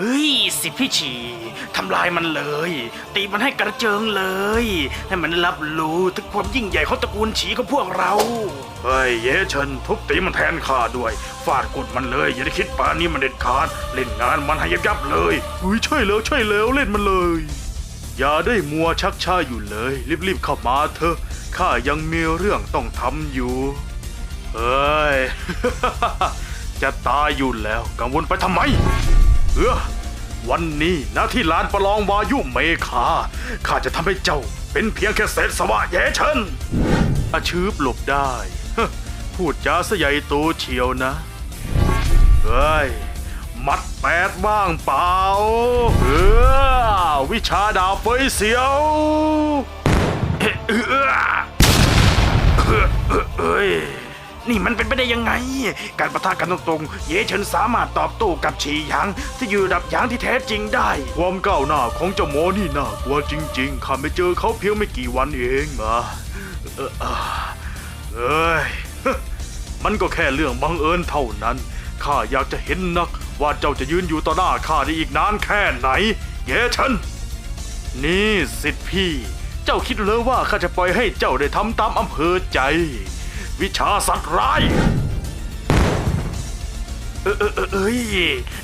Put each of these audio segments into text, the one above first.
เฮ้ยสิพี่ฉีทำลายมันเลย ตีมันให้กระเจิงเลย ให้มันรับรู้ถึงความยิ่งใหญ่ของตระกูลฉีของพวกเราเฮ้ยเยเชินทุบตีมันแทนข้าด้วย ฟาดกุดมันเลย อย่าได้คิดป่านนี้มันเด็ดขาด เล่นงานมันให้ยับยับเลยอุ้ยใช่แล้วใช่แล้วเล่นมันเลย อย่าได้มัวชักช้าอยู่เลย รีบๆเข้ามาเถอะข้ายังมีเรื่องต้องทำอยู่เฮ้ยจะตายอยู่แล้วกังวลไปทำไม เออวันนี้หน้าที่ลานประลองวายุเมคาข้าจะทำให้เจ้าเป็นเพียงแค่เศษสวะแย่เชิญอาชืบหลบได้พูดจาสใหญ่โตเชียวนะเฮ้ยมัดแปดบ้างเปล่าเออวิชาดาบเฟยเสียวเอ้อเอ้อเอ้ย นี่มันเป็นไปได้ยังไง การประทะกันตรงๆ เยเฉินสามารถตอบโต้กับฉีหยางที่อยู่ดับหยางที่แท้จริงได้ ความก้าวหน้าของเจ้าหมอนี่น่ากลัวจริง ๆ ข้าไม่เจอเขาเพียงไม่กี่วันเองอะเออเออเอ้ย มันก็แค่เรื่องบังเอิญเท่านั้น ข้าอยากจะเห็นนัก ว่าเจ้าจะยืนอยู่ต่อหน้าข้าได้อีกนานแค่ไหน เยเฉินนี่สิทธิพี่ เจ้าคิดเลยว่าข้าจะปล่อยให้เจ้าได้ทำตามอำเภอใจ วิชาสัตว์ร้าย เออเออเออเอ้ย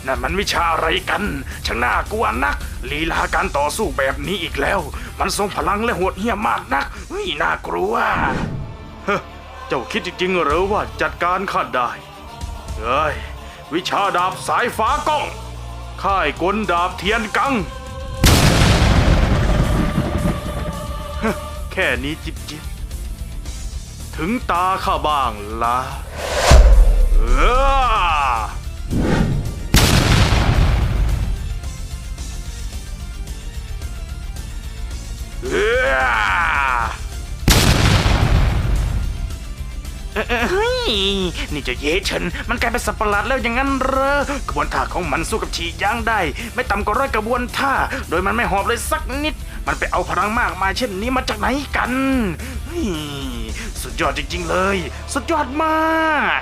นั่นมันวิชาอะไรกันช่างน่ากลัวนัก ลีลาการต่อสู้แบบนี้อีกแล้ว มันทรงพลังและโหดเหี้ยมมากนักเฮ้ยน่ากลัวเฮ้อเจ้าคิดจริงๆเหรือว่าจัดการข้าได้เฮ้ยวิชาดาบสายฟ้ากล้องค่ายกลดาบเทียนกัง แค่นี้จิบจิบ ถึงตาข้าบ้างละเออเออเฮ้ย นี่จะเยเฉินมันกลายเป็นสัตว์ประหลาดแล้วอย่างนั้นเหรอกระบวนท่าของมันสู้กับฉีย่างได้ ไม่ต่ำกว่าร้อยกระบวนท่า โดยมันไม่หอบเลยสักนิด มันไปเอาพลังมากมายเช่นนี้มาจากไหนกันเฮ้ย สุดยอดจริงๆเลย สุดยอดมาก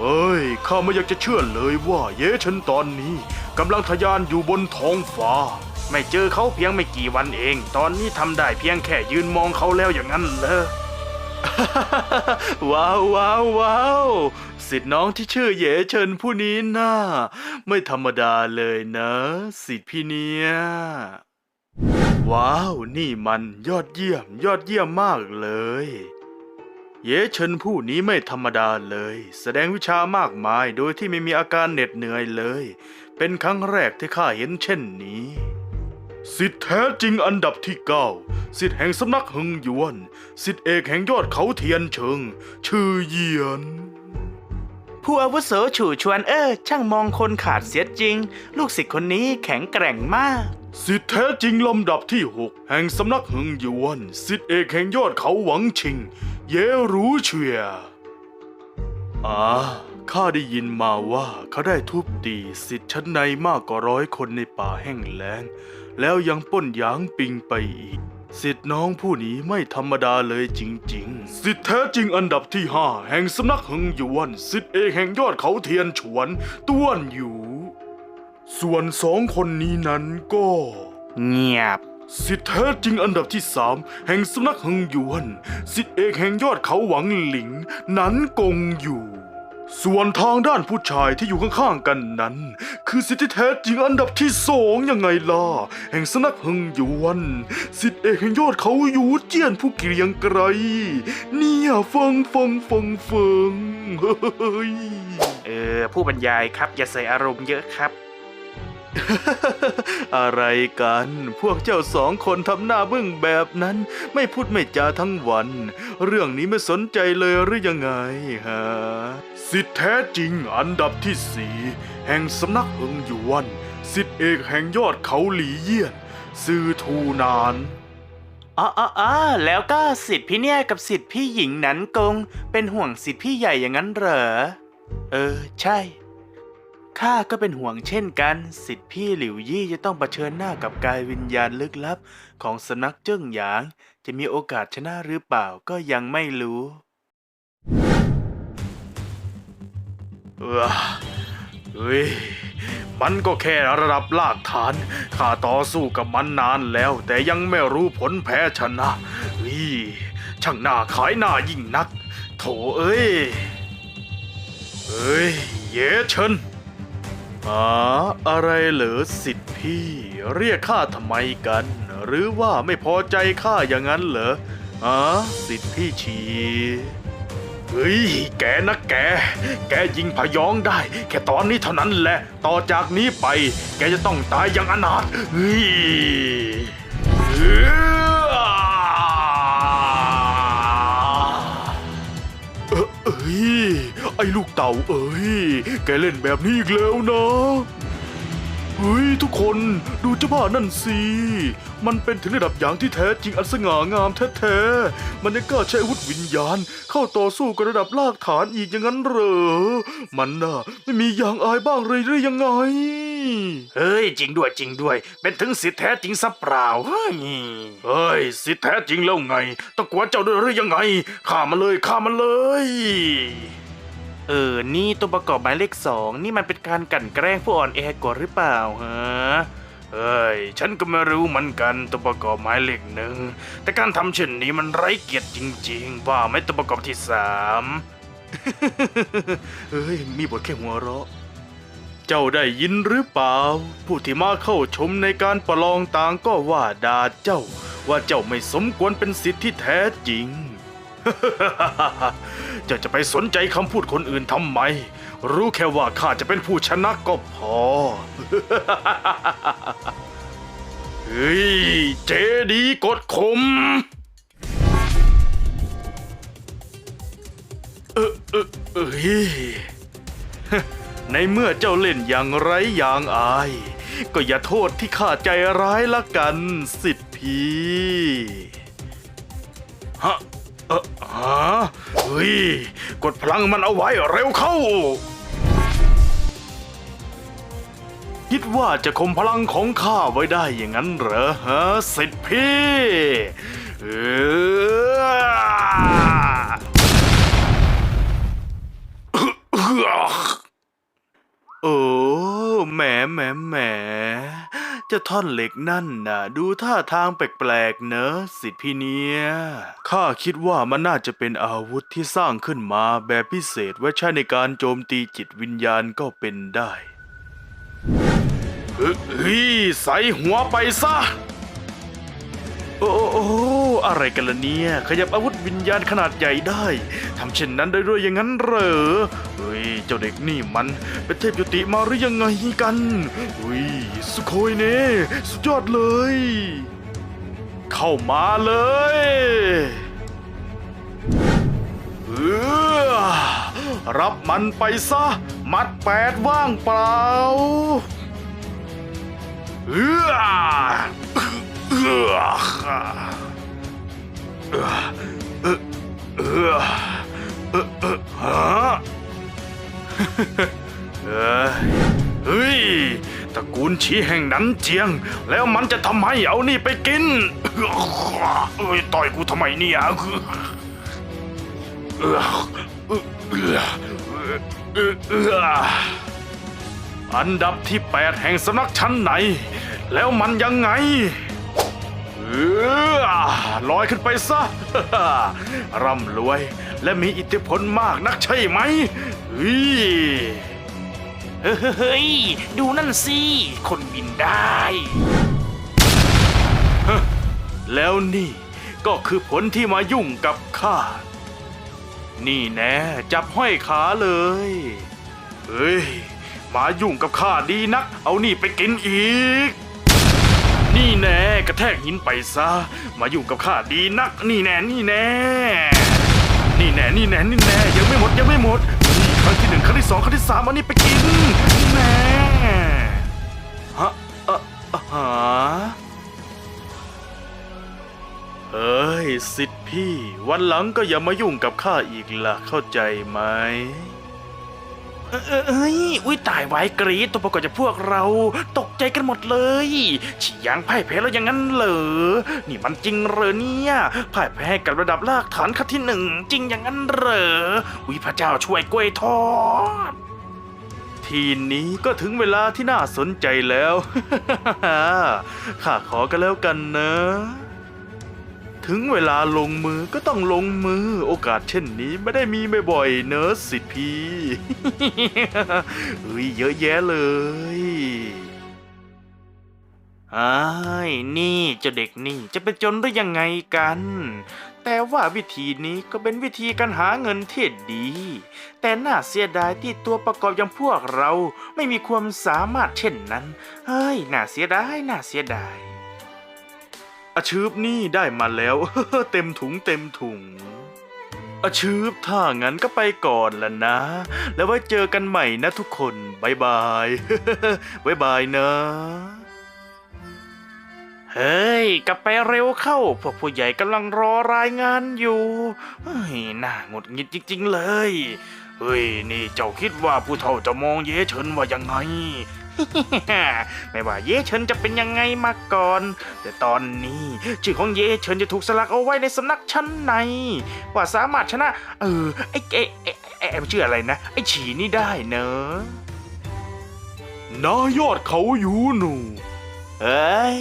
เอ้ย ข้าไม่อยากจะเชื่อเลยว่าเยเฉินตอนนี้กำลังทะยานอยู่บนท้องฟ้า ไม่เจอเขาเพียงไม่กี่วันเอง ตอนนี้ทำได้เพียงแค่ยืนมองเขาแล้วอย่างนั้นเหรอว้าวว้าวว้าวสิทธิ์น้องที่ชื่อเหยเฉินผู้นี้น่าไม่ธรรมดาเลยนะ สิทธิ์พี่เนี่ยว้าว นี่มันยอดเยี่ยม ยอดเยี่ยมมากเลย เยเฉินผู้นี้ไม่ธรรมดาเลย แสดงวิชามากมายโดยที่ไม่มีอาการเหน็ดเหนื่อยเลย เป็นครั้งแรกที่ข้าเห็นเช่นนี้สิทธิแท้จริงอันดับที่เก้าสิทธิแห่งสำนักหึงหยวน สิทธิเอกแห่งยอดเขาเทียนเชิง ชื่อเหยียน ผู้อาวุโสฉู่ชวนเออช่างมองคนขาดเสียจริง ลูกศิษย์คนนี้แข็งแกร่งมาก สิทธิแท้จริงลำดับที่หกแห่งสำนักหึงหยวน สิทธิเอกแห่งยอดเขาหวังชิง เยรู้เชียอ่าข้าได้ยินมาว่าเขาได้ทุบตีสิทธิชั้นในมากกว่าร้อยคนในป่าแห้งแล้ง แล้วยังปล้นหยางปิงไปอีก สิทธิน้องผู้นี้ไม่ธรรมดาเลยจริง ๆ สิทธิแท้จริงอันดับที่ห้าแห่งสำนักหึงหยวน สิทธิเอกแห่งยอดเขาเทียนฉวนต้วนอยู่ ส่วนสองคนนี้นั้นก็ เงียบ สิทธิแท้จริงอันดับที่สามแห่งสำนักหึงหยวน สิทธิเอกแห่งยอดเขาหวังหลิง นั้นกงอยู่ ส่วนทางด้านผู้ชายที่อยู่ข้างๆกันนั้น คือสิทธิแท้จริงอันดับที่สองยังไงล่ะแห่งสำนักหึงหยวน สิทธิเอกแห่งยอดเขาอยู่เจียนผู้เกรียงไกรเนี่ยฟังฟังฟังฟังเฮ้ยเออผู้บรรยายครับอย่าใส่อารมณ์เยอะครับ อะไรกัน พวกเจ้าสองคนทำหน้าบึ้งแบบนั้น ไม่พูดไม่จาทั้งวัน เรื่องนี้ไม่สนใจเลยหรือยังไงฮะสิทธิแท้จริงอันดับที่สี่แห่งสำนักเฮิงหยวนสิทธิเอกแห่งยอดเขาหลีเยี่ยน ซื่อทูนานอ๋ออ๋อแล้วก็สิทธิ์พี่เนี่ยกับสิทธิ์พี่หญิงนั้นกง เป็นห่วงสิทธิ์พี่ใหญ่อย่างนั้นเหรอ เออ ใช่ ข้าก็เป็นห่วงเช่นกัน สิทธิพี่หลิวยี่จะต้องเผชิญหน้ากับกายวิญญาณลึกลับ ของสำนักเจิ้งหยาง จะมีโอกาสชนะหรือเปล่าก็ยังไม่รู้เออเฮ้ยมันก็แค่ระดับลากฐาน ข้าต่อสู้กับมันนานแล้ว แต่ยังไม่รู้ผลแพ้ชนะอีช่างหน่าขายหน้ายิ่งนัก โถเอ้ย เอ้ย เยเชิญ อ๋ออะไรเหรอสิทธิ์พี่เรียกข้าทำไมกัน หรือว่าไม่พอใจข้าอย่างนั้นเหรออ๋อสิทธิ์พี่ชีเฮ้ยแกนะแก แกยิงพยองได้ แค่ตอนนี้เท่านั้นแหละ ต่อจากนี้ไป แกจะต้องตายอย่างอนาถเฮ้ย ไอ้ลูกเต่าเอ้ย แกเล่นแบบนี้อีกแล้วนะ เฮ้ยทุกคนดูเจ้าบ้านั่นสิ มันเป็นถึงระดับอย่างที่แท้จริงอันสง่างามแท้ๆ มันยังกล้าใช้อาวุธวิญญาณ เข้าต่อสู้กับระดับลากฐานอีกอย่างนั้นเหรอ มันน่ะไม่มีอย่างอายบ้างเลยหรือยังไง เฮ้ยจริงด้วยจริงด้วย เป็นถึงสิทธิแท้จริงซะเปล่าเฮ้ยเฮ้ยสิทธิแท้จริงแล้วไงต้องกลัวเจ้าด้วยหรือยังไงฆ่ามันเลยฆ่ามันเลย เออ นี่ตัวประกอบหมายเลขสองนี่มันเป็นการกลั่นแกล้งผู้อ่อนแอกว่าหรือเปล่าฮะเฮ้ย ฉันก็ไม่รู้เหมือนกันตัวประกอบหมายเลขหนึ่ง แต่การทำเช่นนี้มันไร้เกียรติจริงๆ ว่าไม่ตัวประกอบที่สามเฮ้ย มีบทแค่หัวเราะ เจ้าได้ยินหรือเปล่า ผู้ที่มาเข้าชมในการประลองต่างก็ว่าด่าเจ้า ว่าเจ้าไม่สมควรเป็นสิทธิ์ที่แท้จริง เจ้าจะไปสนใจคำพูดคนอื่นทำไม รู้แค่ว่าข้าจะเป็นผู้ชนะก็พอ เฮ้ย เจดีกดขมเออเออเอ้ยในเมื่อเจ้าเล่นอย่างไรอย่างอาย ก็อย่าโทษที่ข้าใจร้ายละกันสิทธิพี่ เฮ้ย กดพลังมันเอาไว้เร็วเข้า คิดว่าจะข่มพลังของข้าไว้ได้อย่างนั้นเหรอฮะสิทธิ์พี่ จะท่อนเหล็กนั่นน่ะ ดูท่าทางแปลกๆเนอะสิทธิพี่เนียข้าคิดว่ามันน่าจะเป็นอาวุธที่สร้างขึ้นมาแบบพิเศษไว้ใช้ในการโจมตีจิตวิญญาณก็เป็นได้เฮ้ยใส่หัวไปซะ โอ้โอ้ อะไรกันล่ะเนี่ย ขยับอาวุธวิญญาณขนาดใหญ่ได้ทำเช่นนั้นได้ด้วยอย่างนั้นเหรอเฮ้ยเจ้าเด็กนี่มันเป็นเทพยุติมาหรือยังไงกันเฮ้ยสุโคยเน่สุดยอดเลย เข้ามาเลยเออรับมันไปซะ มัดแปดว่างเปล่าเออเออ เฮ้ยตระกูลชี้แห่งนั้นเจียง แล้วมันจะทำให้เอานี่ไปกินเอ้ยต่อยกูทำไมเนี่ยเออเออเออเออเอออันดับที่แปดแห่งสำนักชั้นไหน แล้วมันยังไง เออลอยขึ้นไปซะ ร่ำรวยและมีอิทธิพลมากนักใช่ไหมเฮ้ยเฮ้ย ดูนั่นสิ คนบินได้ แล้วนี่ก็คือผลที่มายุ่งกับข้า นี่แน่จับห้อยขาเลย เฮ้ย มายุ่งกับข้าดีนัก เอานี่ไปกินอีก นี่แน่กระแทกหินไปซะ มายุ่งกับข้าดีนัก นี่แน่นี่แน่ นี่แน่นี่แน่นี่แน่ยังไม่หมดยังไม่หมดนี่ครั้งที่หนึ่งครั้งที่สองครั้งที่สามอันนี้ไปกินนี่แน่ฮะเออะฮะเอ้ยสิทธิ์พี่ วันหลังก็อย่ามายุ่งกับข้าอีกล่ะเข้าใจไหม เอ้ย อุ้ยตายไว้กรีดตัวประกอบจากพวกเราตกใจกันหมดเลยฉียางพ่ายแพ้แล้วอย่างนั้นเหรอ นี่มันจริงเหรอเนี่ยพ่ายแพ้กับระดับลากฐานขั้นที่หนึ่งจริงอย่างนั้นเหรอ อุ้ยพระเจ้าช่วยกล้วยทอดธีนี้ก็ถึงเวลาที่น่าสนใจแล้ว ข้าขอกันแล้วกันนะ ถึงเวลาลงมือก็ต้องลงมือ โอกาสเช่นนี้ไม่ได้มีบ่อยๆเนอะสิพี่เฮ้ยเยอะแยะเลยไอ้นี่เจ้าเด็กนี่จะเป็นจนได้ยังไงกัน แต่ว่าวิธีนี้ก็เป็นวิธีการหาเงินที่ดี แต่น่าเสียดายที่ตัวประกอบอย่างพวกเราไม่มีความสามารถเช่นนั้น เฮ้ย น่าเสียดาย น่าเสียดาย อาชืบนี่ได้มาแล้ว เต็มถุงเต็มถุงอาชืบถ้างั้นก็ไปก่อนละนะ แล้วไว้เจอกันใหม่นะทุกคนบายบายบายบายนะ เฮ้ย กลับไปเร็วเข้า พวกผู้ใหญ่กำลังรอรายงานอยู่ เฮ้ย น่าหงุดหงิดจริง ๆ เลย เฮ้ย นี่เจ้าคิดว่าผู้เฒ่าจะมองเย้เฉินว่ายังไง ไม่ว่าเย่เฉินจะเป็นยังไงมาก่อน แต่ตอนนี้ชื่อของเย่เฉินจะถูกสลักเอาไว้ในสำนักชั้นในว่าสามารถชนะ เออไอ้ไอ้ไอ้ไอ้ไอ้ชื่ออะไรนะไอ้ฉีนี่ได้เนอะนายอดเขาอยู่หนูเอ้ย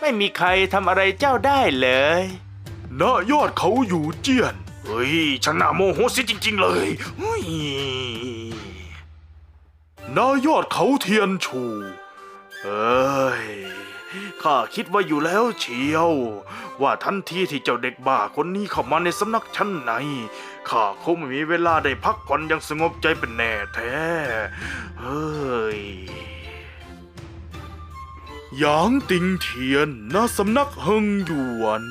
ไม่มีใครทำอะไรเจ้าได้เลยนายอดเขาอยู่เจียนเฮ้ยฉันน่าโมโหเสิจริง ๆ เลยเฮ้ย นายอดเขาเทียนชู เอ้ย ข้าคิดว่าอยู่แล้วเชียว ว่าทันทีที่เจ้าเด็กบ้าคนนี้เข้ามาในสำนักชั้นในข้าคงไม่มีเวลาได้พักผ่อนอย่างสงบใจเป็นแน่แท้ เฮ้ยหยางติงเทียนณสำนักเฮงหยวน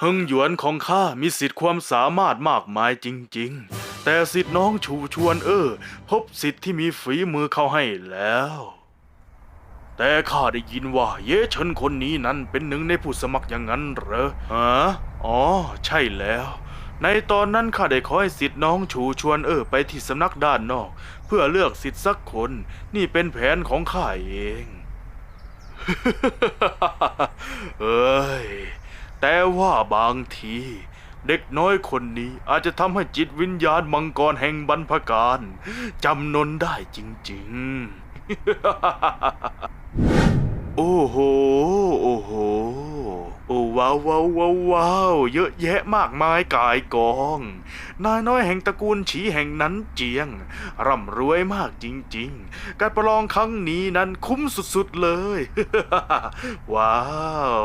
เฮงหยวนของข้ามีสิทธิ์ความสามารถมากมายจริง ๆ แต่สิทธิ์น้องชูชวนเออ พบสิทธิ์ที่มีฝีมือเข้าให้แล้ว แต่ข้าได้ยินว่า เยเฉินคนนี้นั้นเป็นหนึ่งในผู้สมัครอย่างนั้นเหรอฮะอ๋อ ใช่แล้ว ในตอนนั้นข้าได้ขอให้สิทธิ์น้องชูชวนเออไปที่สำนักด้านนอก เพื่อเลือกสิทธิ์สักคน นี่เป็นแผนของข้าเองเอ้ยแต่ว่าบางที เด็กน้อยคนนี้อาจจะทำให้จิตวิญญาณมังกรแห่งบรรพการจำนนได้จริงๆ โอ้โห โอ้โห โอ้ว้าวว้าวว้าววาวเยอะแยะมากมายกายกอง นายน้อยแห่งตระกูลฉีแห่งนั้นเจียง ร่ำรวยมากจริงๆ การประลองครั้งนี้นั้นคุ้มสุดๆเลย ว้าว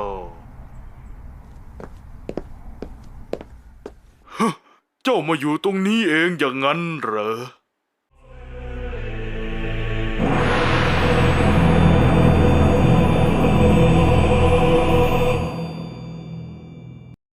เจ้ามาอยู่ตรงนี้เองอย่างนั้นเหรอ